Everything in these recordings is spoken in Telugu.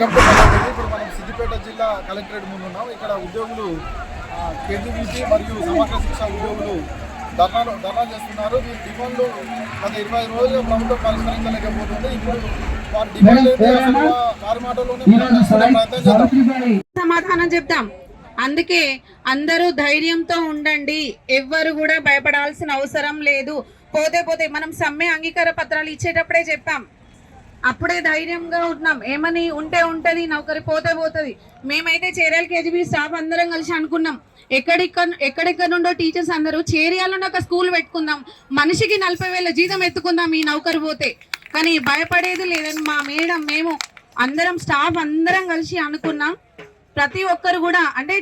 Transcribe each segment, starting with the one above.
వెల్కమ్ టు కలెక్టరేట్ ఇప్పుడు మనం సిద్దిపేట జిల్లా కలెక్టరేట్ ముందు ఉన్నాం. ఇక్కడ ఉద్యోగులు కేజీబీసీ మరియు సమగ్ర శిక్ష ఉద్యోగులు ధర్నాలు ధర్నా చేస్తున్నారు. వీరి డిమాండ్లు గత ఇరవై ఐదు రోజులుగా ప్రభుత్వం పరిష్కరించలేకపోతుంది. ఇప్పుడు వారి డిమాండ్ వారి చేద్దాం. సమాధానం చెప్తాం అందుకే అందరూ ధైర్యంతో ఉండండి. ఎవ్వరు కూడా భయపడాల్సిన అవసరం లేదు. పోతే పోతే మనం సమ్మె అంగీకార పత్రాలు ఇచ్చేటప్పుడే చెప్పాం. అప్పుడే ధైర్యంగా ఉంటున్నాం. ఏమని? ఉంటే ఉంటుంది నౌకరి పోతే పోతుంది. మేమైతే చేరాల కేజీబీ స్టాఫ్ అందరం కలిసి అనుకున్నాం. ఎక్కడిక్కడ ఎక్కడెక్కడ నుండో టీచర్స్ అందరూ చేరియాలని ఒక స్కూల్ పెట్టుకుందాం. మనిషికి నలభై వేల జీతం ఎత్తుకుందాం ఈ నౌకరు పోతే. కానీ భయపడేది లేదని మా మేడం మేము అందరం స్టాఫ్ అందరం కలిసి అనుకున్నాం. ప్రతి ఒక్కరు కూడా అంటే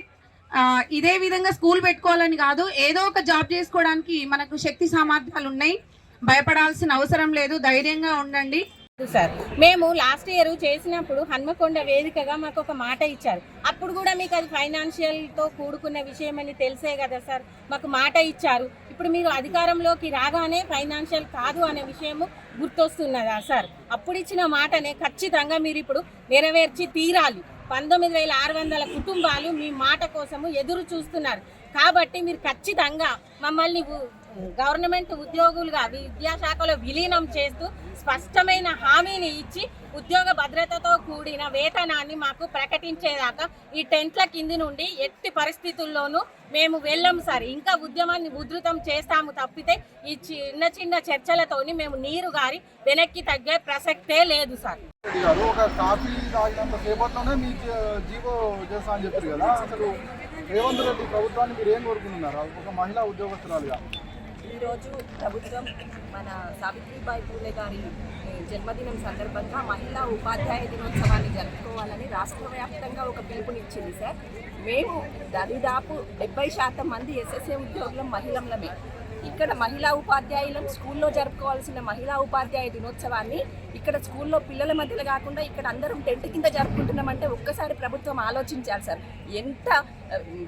ఇదే విధంగా స్కూల్ పెట్టుకోవాలని కాదు ఏదో ఒక జాబ్ చేసుకోవడానికి మనకు శక్తి సామర్థ్యాలు ఉన్నాయి. భయపడాల్సిన అవసరం లేదు ధైర్యంగా ఉండండి. సార్. మేము లాస్ట్ ఇయర్ చేసినప్పుడు హన్మకొండ వేదికగా మాకు ఒక మాట ఇచ్చారు. అప్పుడు కూడా మీకు అది ఫైనాన్షియల్తో కూడుకున్న విషయం అని తెలిసే కదా సార్. మాకు మాట ఇచ్చారు. ఇప్పుడు మీరు అధికారంలోకి రాగానే ఫైనాన్షియల్ కాదు అనే విషయము గుర్తొస్తున్నదా సార్? అప్పుడు ఇచ్చిన మాటనే ఖచ్చితంగా మీరు ఇప్పుడు నెరవేర్చి తీరాలి. పంతొమ్మిది వేల ఆరు వందల కుటుంబాలు మీ మాట కోసము ఎదురు చూస్తున్నారు. కాబట్టి మీరు ఖచ్చితంగా మమ్మల్ని గవర్నమెంట్ ఉద్యోగులుగా విద్యాశాఖలో విలీనం చేస్తూ స్పష్టమైన హామీని ఇచ్చి ఉద్యోగ భద్రతతో కూడిన వేతనాన్ని మాకు ప్రకటించేదాకా ఈ టెంట్ల కింది నుండి ఎట్టి పరిస్థితుల్లోనూ మేము వెళ్ళం సార్. ఇంకా ఉద్యమాన్ని ఉధృతం చేస్తాము తప్పితే ఈ చిన్న చిన్న చర్చలతోని మేము నీరు గారి వెనక్కి తగ్గే ప్రసక్తే లేదు సార్. ఒక కాఫీ తాగినంత సేపట్లోనే మీ జీవో చేస్తా అని చెప్పారు కదా. అసలు రేవంత్ రెడ్డి ప్రభుత్వాన్ని మీరు ఏం కోరుకుంటున్నారు? ఒక మహిళా ఉద్యోగస్తురాలుగా. ఈరోజు ప్రభుత్వం మన సావిత్రిబాయి పూలే గారి జన్మదినం సందర్భంగా మహిళా ఉపాధ్యాయ దినోత్సవాన్ని జరుపుకోవాలని రాష్ట్ర వ్యాప్తంగా ఒక పిలుపునిచ్చింది సార్. మేము దరిదాపు డెబ్బై శాతం మంది ఎస్ఎస్ఏ ఉద్యోగులం మహిళలమే. ఇక్కడ మహిళా ఉపాధ్యాయులం స్కూల్లో జరుపుకోవాల్సిన మహిళా ఉపాధ్యాయ దినోత్సవాన్ని ఇక్కడ స్కూల్లో పిల్లల మధ్యలో కాకుండా ఇక్కడ అందరం టెంట్ కింద జరుపుకుంటున్నామంటే ఒక్కసారి ప్రభుత్వం ఆలోచించాలి సార్. ఎంత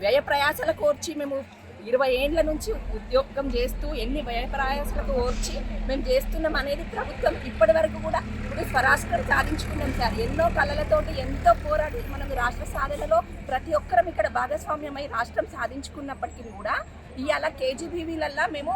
వ్యయ ప్రయాసాల కోర్చి మేము ఇరవై ఏండ్ల నుంచి ఉద్యోగం చేస్తూ ఎన్ని వ్యయ ప్రయాసాలకు ఓర్చి మేము చేస్తున్నాం అనేది ప్రభుత్వం ఇప్పటి వరకు కూడా ఇప్పుడు స్వరాష్ట్రం సాధించుకున్నాం సార్. ఎన్నో కళలతోటి ఎంతో పోరాడి మనం రాష్ట్ర సాధనలో ప్రతి ఒక్కరం ఇక్కడ భాగస్వామ్యమై రాష్ట్రం సాధించుకున్నప్పటికీ కూడా ఇవాళ కేజీబీవీలల్లా మేము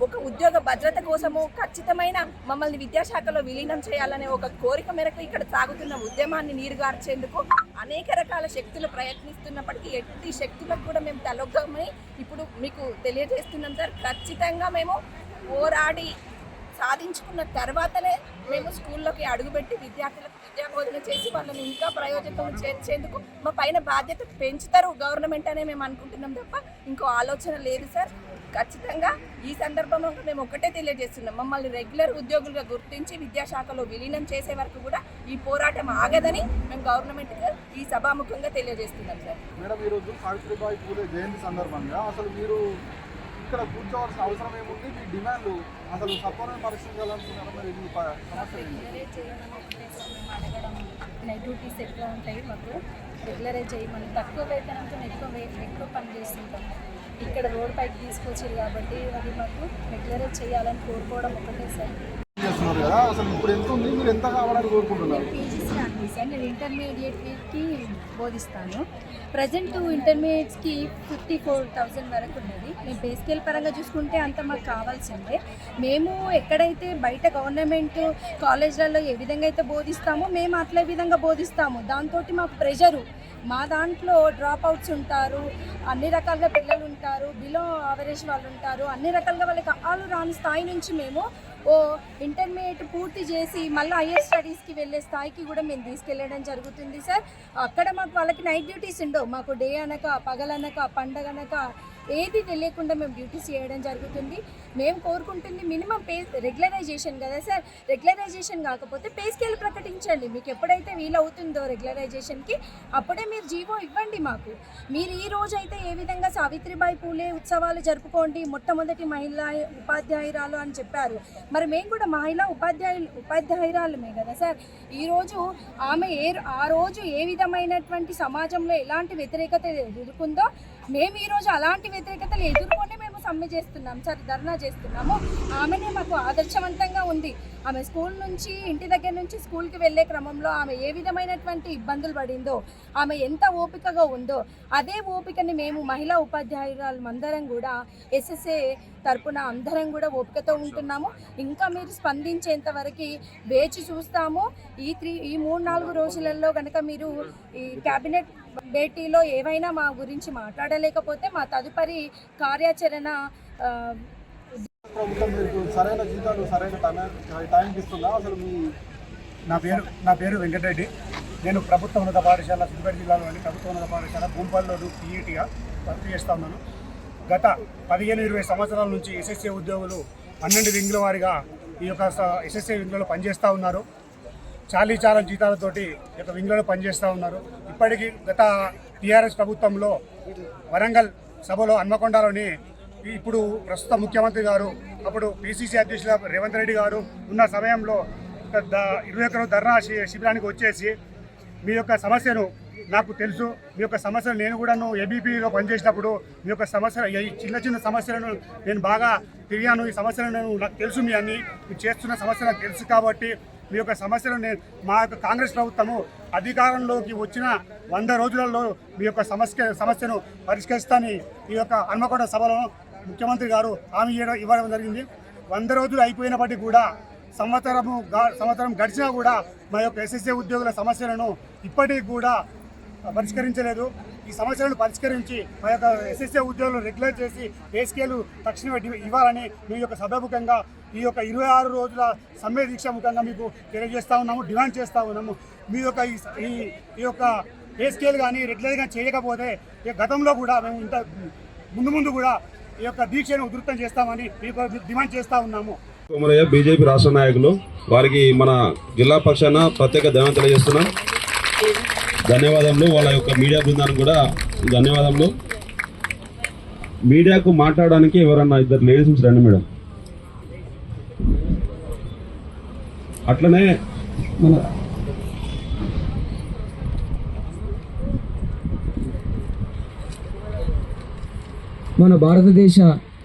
ఒక ఉద్యోగ భద్రత కోసము ఖచ్చితమైన మమ్మల్ని విద్యాశాఖలో విలీనం చేయాలనే ఒక కోరిక మేరకు ఇక్కడ సాగుతున్న ఉద్యమాన్ని నీరుగార్చేందుకు అనేక రకాల శక్తులు ప్రయత్నిస్తున్నప్పటికీ ఎట్టి శక్తులకు కూడా మేము తలొగ్గమని ఇప్పుడు మీకు తెలియజేస్తున్నాం సార్. ఖచ్చితంగా మేము పోరాడి సాధించుకున్న తర్వాతనే మేము స్కూల్లోకి అడుగుపెట్టి విద్యార్థులకు విద్యాబోధన చేసి వాళ్ళని ఇంకా ప్రయోజనం చేర్చేందుకు మా పైన బాధ్యత పెంచుతారు గవర్నమెంట్ అనే మేము అనుకుంటున్నాం తప్ప ఇంకో ఆలోచన లేదు సార్. ఖచ్చితంగా ఈ సందర్భంలో మేము ఒకటే తెలియజేస్తున్నాం. మమ్మల్ని రెగ్యులర్ ఉద్యోగులుగా గుర్తించి విద్యాశాఖలో విలీనం చేసే వరకు కూడా ఈ పోరాటం ఆగదని మేము గవర్నమెంట్కి ఈ సభాముఖంగా తెలియజేస్తున్నాం సార్. మేడం ఈరోజు సావిత్రిబాయి పూలే జయంతి సందర్భంగా అసలు మీరు ఇక్కడ కూర్చోవాల్సిన అవసరం ఏముంది? మీ డిమాండ్లు అసలు సత్వరం పరిశీలించాలనుకున్నారా మరి? మీ ప- సమస్య ఏంటి? రెగ్యులరైజ్ చేయమని ఒకటే సార్ మేము అడగడం నైట్ డ్యూటీస్ ఎక్కువ ఉంటాయి? మాకు రెగ్యులరైజ్ చేయమని తక్కువ వేతనంతో ఎక్కువ ఎక్కువ పని చేస్తుంటాం. ఇక్కడ రోడ్ పైకి తీసుకొచ్చారు కాబట్టి అది మాకు రెగ్యులరైజ్ చేయాలని కోరుకోవడం ఒకటే సార్. చేస్తున్నారు కదా అసలు ఇప్పుడు ఎంత ఉంది? మీరు ఎంత కావాలని కోరుకుంటున్నారు? పీజీసీ అండి సార్. నేను ఇంటర్మీడియట్కి బోధిస్తాను. ప్రజెంట్ ఇంటర్మీడియట్స్కి ఫిఫ్టీ ఫోర్ థౌజండ్ వరకు ఉన్నది. మేము పే స్కేల్ పరంగా చూసుకుంటే అంత మాకు కావాల్సిందే. మేము ఎక్కడైతే బయట గవర్నమెంట్ కాలేజ్లలో ఏ విధంగా అయితే బోధిస్తామో మేము అట్లే విధంగా బోధిస్తాము. దాంతో మాకు ప్రెషరు మా దాంట్లో డ్రాప్ అవుట్స్ ఉంటారు అన్ని రకాలుగా పిల్లలు ఉంటారు బిలో అవరేజ్ వాళ్ళు ఉంటారు అన్ని రకాలుగా వాళ్ళకి ఆలు రాని స్థాయి నుంచి మేము ఓ ఇంటర్మీడియట్ పూర్తి చేసి మళ్ళీ హయ్యర్ స్టడీస్కి వెళ్ళే స్థాయికి కూడా మేము తీసుకెళ్ళడం జరుగుతుంది సార్ అక్కడ మాకు వాళ్ళకి నైట్ డ్యూటీస్ ఉండవు. మాకు డే అనక పగలనక పండగ అనక ఏది తెలియకుండా మేము డ్యూటీస్ చేయడం జరుగుతుంది. మేము కోరుకుంటుంది మినిమం పే రెగ్యులరైజేషన్ కదా సార్? రెగ్యులరైజేషన్ కాకపోతే పే స్కేల్ ప్రకటించండి. మీకు ఎప్పుడైతే వీలవుతుందో రెగ్యులరైజేషన్కి అప్పుడే మీరు జీవో ఇవ్వండి మాకు. మీరు ఈ రోజు అయితే ఏ విధంగా సావిత్రిబాయి పూలే ఉత్సవాలు జరుపుకోండి మొట్టమొదటి మహిళా ఉపాధ్యాయురాలు అని చెప్పారు. మరి మేము కూడా మహిళా ఉపాధ్యాయులు ఉపాధ్యాయురాలమే కదా సార్? ఈరోజు ఆమె ఏ ఆ రోజు ఏ విధమైనటువంటి సమాజంలో ఎలాంటి వ్యతిరేకత ఎదుర్కొందో మేము ఈరోజు అలాంటి వ్యతిరేకతలు ఎదుర్కొనే మేము సమ్మె చేస్తున్నాం సార్ ధర్నా చేస్తున్నాము. ఆమెనే మాకు ఆదర్శవంతంగా ఉంది. ఆమె స్కూల్ నుంచి ఇంటి దగ్గర నుంచి స్కూల్కి వెళ్ళే క్రమంలో ఆమె ఏ విధమైనటువంటి ఇబ్బందులు పడిందో ఆమె ఎంత ఓపికగా ఉందో అదే ఓపికని మేము మహిళా ఉపాధ్యాయురాలు అందరం కూడా ఎస్ఎస్ఏ తరపున అందరం కూడా ఓపికతో ఉంటున్నాము. ఇంకా మీరు స్పందించేంత వరకు వేచి చూస్తాము. ఈ త్రీ ఈ మూడు నాలుగు రోజులలో కనుక మీరు ఈ క్యాబినెట్ భేటీలో ఏవైనా మా గురించి మాట్లాడలేకపోతే మా తదుపరి కార్యాచరణ ప్రభుత్వం సరైన జీతాలు సరైన టైం టైంకి ఇస్తుందా? అసలు మీ నా పేరు నా పేరు వెంకటరెడ్డి. నేను ప్రభుత్వ ఉన్నత పాఠశాల సిద్దిపేట జిల్లాలోని ప్రభుత్వ ఉన్నత పాఠశాల భూంపల్లిలో పీఈటీగా వర్క్ చేస్తూ ఉన్నాను. గత పదిహేను ఇరవై సంవత్సరాల నుంచి ఎస్ఎస్ఏ ఉద్యోగులు పన్నెండు వింగుల వారిగా ఈ యొక్క ఎస్ఎస్ఏ వింగులలో పనిచేస్తూ ఉన్నారు. చాలీ చాలా జీతాలతోటి ఈ యొక్క వింగులలో పనిచేస్తూ ఉన్నారు. ఇప్పటికీ గత టీఆర్ఎస్ ప్రభుత్వంలో వరంగల్ సభలో హన్మకొండలోని ఇప్పుడు ప్రస్తుత ముఖ్యమంత్రి గారు అప్పుడు పిసిసి అధ్యక్షుల రేవంత్ రెడ్డి గారు ఉన్న సమయంలో ద- ఇరవై ఒకరు ధర్నా శిబిరానికి వచ్చేసి మీ యొక్క సమస్యను నాకు తెలుసు. మీ యొక్క సమస్యలు నేను కూడా ఏబీపీలో పనిచేసినప్పుడు మీ యొక్క సమస్య ఈ చిన్న చిన్న సమస్యలను నేను బాగా తిరిగాను. ఈ సమస్యలను నేను నాకు తెలుసు మీ అన్ని. మీరు చేస్తున్న సమస్య నాకు తెలుసు కాబట్టి మీ యొక్క సమస్యలు మా యొక్క కాంగ్రెస్ ప్రభుత్వము అధికారంలోకి వచ్చిన వంద రోజులలో మీ యొక్క సమస్య సమస్యను పరిష్కరిస్తానని ఈ యొక్క హన్మకొండ సభలో ముఖ్యమంత్రి గారు హామీ చేయడం ఇవ్వడం జరిగింది. వంద రోజులు అయిపోయినప్పటికీ కూడా సంవత్సరము సంవత్సరం గడిచినా కూడా మా యొక్క ఎస్ఎస్ఏ ఉద్యోగుల సమస్యలను ఇప్పటికీ కూడా పరిష్కరించలేదు. ఈ సమస్యలను పరిష్కరించి మా యొక్క ఎస్ఎస్ఏ ఉద్యోగులు రెగ్యులర్ చేసి పే స్కేలు తక్షణమే ఇవ్వాలని మీ యొక్క సభాముఖంగా ఈ యొక్క ఇరవై ఆరు రోజుల సమ్మె దీక్ష ముఖంగా మీకు తెలియజేస్తా ఉన్నాము డిమాండ్ చేస్తూ ఉన్నాము. మీ యొక్క ఈ ఈ యొక్క పే స్కేల్ కానీ రెగ్యులర్గా చేయకపోతే ఈ గతంలో కూడా మేము ఇంత ముందు ముందు కూడా ఈ యొక్క దీక్షను ఉధృతం చేస్తామని మీకు డిమాండ్ చేస్తూ ఉన్నాము. కోమరయ్య బీజేపీ రాష్ట్ర నాయకులు వారికి మన జిల్లా పక్షాన ప్రత్యేక ధన్యవాదాలు తెలియజేస్తున్నాం. ధన్యవాదములు. వాళ్ళ యొక్క మీడియా బృందానికి కూడా ధన్యవాదములు. మీడియాకు మాట్లాడడానికి ఎవరన్నా ఇద్దరు లేడీస్ రండి మేడం. అట్లనే మన మన భారతదేశ